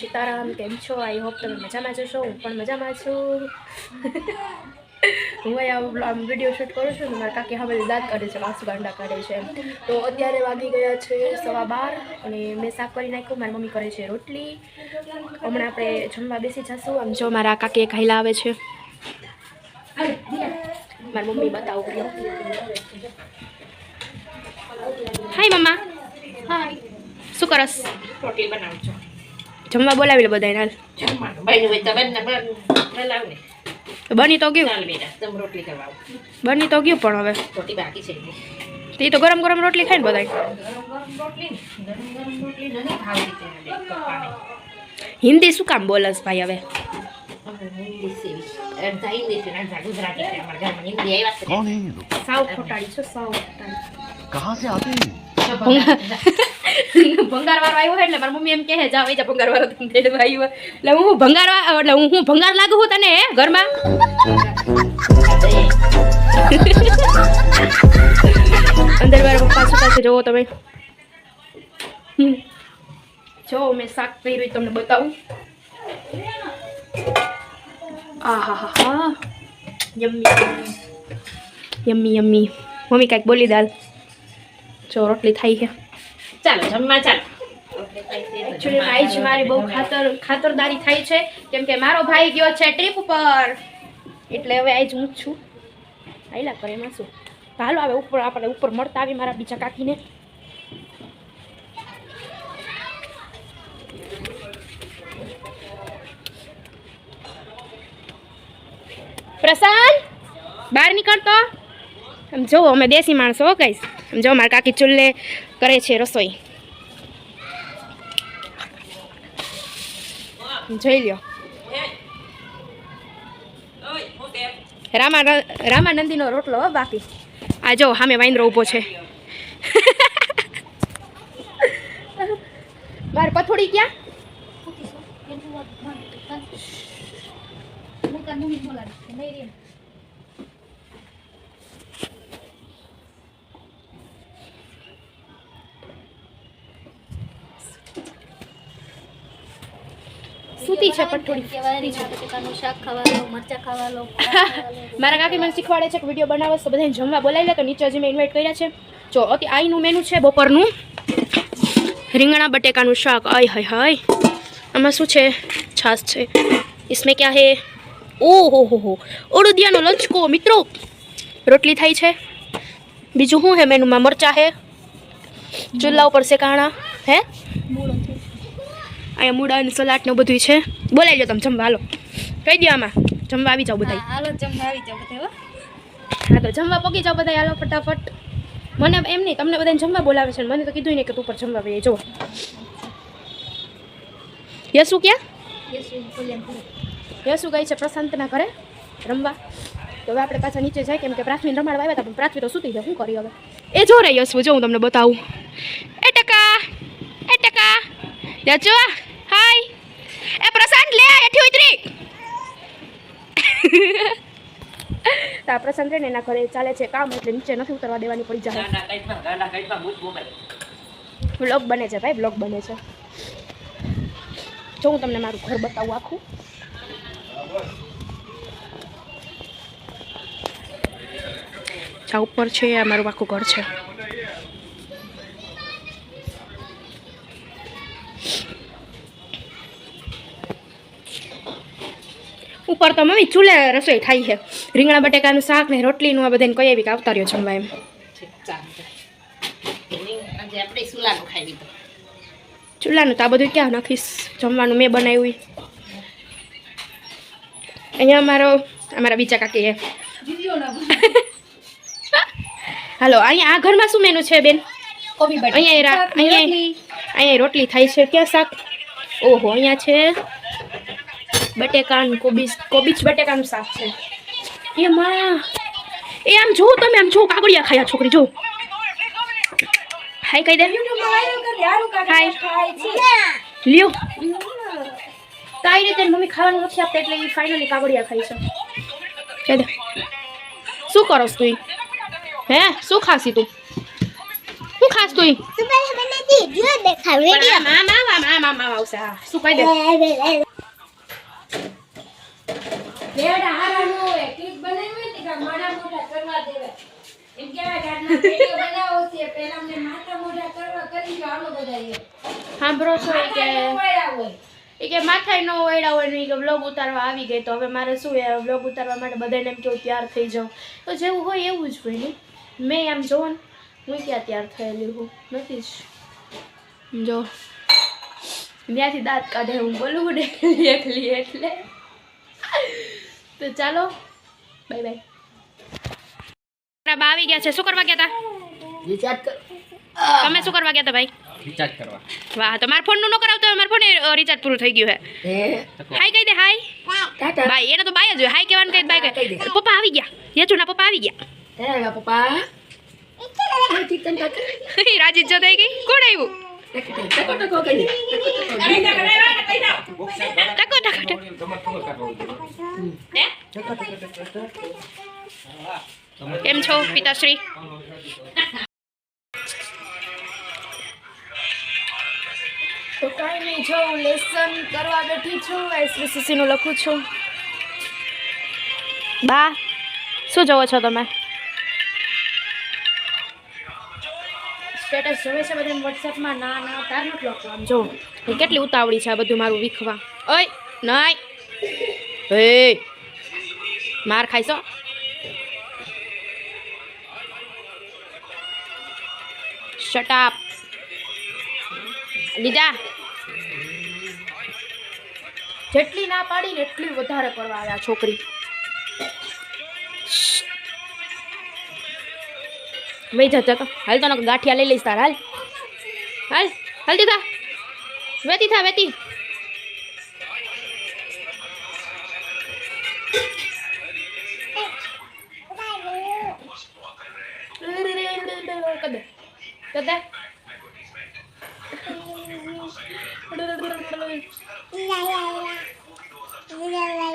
સીતારામ, કેમ છો? I hope તમે મજામાં જશો હું પણ મજામાં છું. હું અહીંયા આમ વીડિયો શૂટ કરું છું મારા કાકી હવે દાંત કાઢે છે, વાસુ ગાંડા કાઢે છે તો અત્યારે વાગી ગયા છે સવા બાર અને મેં શાક કરી નાખ્યું. મારી મમ્મી કરે છે રોટલી. હમણાં આપણે જમવા બેસી જશું. આમ જો મારા કાકી ખાઈલા આવે છે. મારી મમ્મી બતાવું હાય મમ્મા હાય શું કરસ? રોટલી બનાવજો જમવા બોલાવી લે બધાને હાલ. બની તો ગયું. બની તો ગયું પણ હવે. તે તો ગરમ ગરમ રોટલી ખાય ને બધા હિન્દી શું કામ બોલસ ભાઈ હવે? સાવ ખોટાડી છો સાવ ખોટાડી કહાં સે આતે? हैं ભંગાર વાળો આવ્યો એટલે મારા મમ્મી એમ કહે જાવ એ ભંગાર વાળો તને તેડવા આવ્યો. એટલે હું ભંગારવા એટલે હું હું ભંગાર લાગુ છું તને ઘરમાં. અંદર મારા પપ્પા પાસે પાસે જોવો તમે. જો મેં શાક કર્યું તમને બતાવું. આ હા હા હા યમ્મી. Yummy yummy. મમ્મી કાંઈક બોલી દાલ. જો રોટલી થઈ છે. ચાલો જમવા ચાલો. એકચ્યુઅલી જ મારી બહુ ખાતર ખાતરદારી થાય છે. કેમ કે મારો ભાઈ ગયો છે ટ્રીપ ઉપર. એટલે હવે આજ હું જ છું. આયલા કરે એમાં શું? ભાલો હાલો હવે ઉપર આપણે ઉપર મળતા આવી મારા બીજા કાકીને. પ્રશાંત બહાર નીકળતો? આમ જો અમે દેશી માણસો હો કહીશ આમ જો મારા કાકી ચૂલ્લે કરે છે રસોઈ. જોઈ લ્યો. રામા રામાનંદીનો રોટલો બાકી. આ જો, સામે વાંદરો ઊભો છે. મારે પથોડી ક્યાં? સૂતી છે પથોડી સૂતી છે બટેકાનું શાક ખાવા લો મરચા ખાવા લો ખાવા લો. મારા કાકી મને શીખવાડે છે કે વિડીયો બનાવો તો બધાને જમવા બોલાવી લે તો નીચે હજી મેં ઇન્વાઇટ કર્યા છે જો અતિ આઈનું મેનુ છે બપોરનું રીંગણા બટેકાનું શાક આય હાય હાય આમાં શું છે છાશ છે इसमें क्या है ઓહો હો હો ઓળુદિયાનો લંચકો મિત્રો રોટલી થાય છે બીજું શું હે મેનુમાં મરચા હે ચૂલા ઉપર શેકાણા હે અહીંયા મૂળા અને સલાડ ને બધું છે. બોલાવી લો તમે જમવા હાલો. કહી દો આમાં. જમવા આવી જાઓ બધા હાલો જમવા આવી જાઓ બધા હો. તો જમવા પગી જાઓ બધા હાલો ફટાફટ. મને એમ નહીં તમને બધાને જમવા બોલાવે છે મને તો કીધું ને કે તું પર જમવા ભાઈ જો યસુ ક્યાં? યશુ યસુ ગઈ છે પ્રશાંતના ઘરે રમવા. તો હવે આપણે પાછા નીચે જાય કેમ કે પ્રાથમિક રમાડવા આવ્યા હતા પણ પ્રાથમિક તો સુતી છે શું કરી હવે? એ જો રે યશુ જો હું તમને બતાવું. એ ટકા એ ટકા. યચુ હાય એ પ્રશાંત લે આ હેઠી ઉતરી તો આ પ્રશાંત રહીને એના ઘરે ચાલે છે કામ એટલે નીચે નથી ઉતરવા દેવાની પડી જાય. બ્લોગ બને છે ભાઈ બ્લોગ બને છે જો હું તમને મારું ઘર બતાવું આખું જા ઉપર છે આ મારું આખું ઘર છે ઉપર તો મમ્મી ચૂલે રસોઈ થાય છે. રીંગણા બટેકાનું શાક ને રોટલીનું આ બધાને કોઈ એવી આવતા રહ્યો જમવા એમ. ચૂલાનું તો આ બધું ક્યાં નાખીશ? જમવાનું મેં બનાવ્યું અહીંયા અમારો અમારા બીજા કાકી હાલો અહીંયા આ ઘરમાં શું મેનુ છે બેન? અહીંયા અહીંયા અહીંયા રોટલી થાય છે. ક્યાં શાક? ઓહો અહીંયા છે. બટેકાનું કોબીજ કોબીજ બટેકાનું શાક છે. એમાં એ આમ જો તમે આમ જો કાગળિયા ખાયા છોકરી જો હાય કહી દે. હાય. લ્યો. કાંઈ રીતે મમ્મી ખાવાનું નથી આપતા એટલે એ ફાઇનલી કાગળિયા ખાઈ છે. કહી દે. શું કરોસ તું હે? શું ખાસી તું? શું ખાસ તું? વિડિયો દેખાવ પણ આમ આમ આમ આમ આમ આમ આમ આવશે હા શું કહી દે બેડા હારા હોય ક્લિપ બનાવી ને કે મારા મોઢા કરવા દેવાય એમ કહેવાય કે આજના બનાવો છે પહેલા અમને માથા મોઢા કરવા કરી લો હાલો બધા સાંભળો છો એ કે એ માથાય ન ઓયડા હોય ને કે વ્લોગ ઉતારવા આવી ગઈ તો હવે મારે શું એ વ્લોગ ઉતારવા માટે બધાને એમ કેવું તૈયાર થઈ જાઉં. તો જેવું હોય એવું જ હોય ને. મેં આમ જોવો ને હું ક્યાં તૈયાર થયેલી હું? નથી જ. જો ત્યાંથી દાંત કાઢે હું બોલું ને એકલી એટલે. તો ચાલો. બાય બાય આવી ગયા છે. શું કરવા ગયા હતા રિચાર્જ તમે શું કરવા ગયા હતા ભાઈ? રિચાર્જ કરવા. વાહ તો મારા ફોનનું ન કરાવતો મારા ફોન રિચાર્જ પૂરું થઈ ગયું હે. હાય કહી દે હાય ટાટા. બાય એને તો બાય જ હોય. હાય કહેવાનું કહી ભાઈ બાય કહે. પપ્પા આવી ગયા. યચુના પપ્પા આવી ગયા. હે પપ્પા. રાજી જ થઈ ગઈ. કોણ આવ્યું? ટકો ટકો કરી દે ટકો ટકો ટકો કેમ છો પિતાશ્રી તો કાંઈ નહીં જો હું લેસન કરવા બેઠી છું એસવીસીસી નું લખું છું બા શું જોવો છો તમે સ્ટેટસ જોવે છે બધા વોટ્સએપમાં ના ના તાર નથી લખવાનું. જો કેટલી ઉતાવળી છે આ બધું મારું વીખવા. ઓય નાય. હે માર ખાઈશો શટાપ લીધા જેટલી ના પાડી ને એટલી વધારે કરવા આવ્યા છોકરી. વહી જતો તો હાલ તો નકર ગાંઠિયા લઈ લઈશ તાર હાલ હાલ હાલતી થા વેતી થા વેતી કદે કદે લા લા લા લા લા લા લા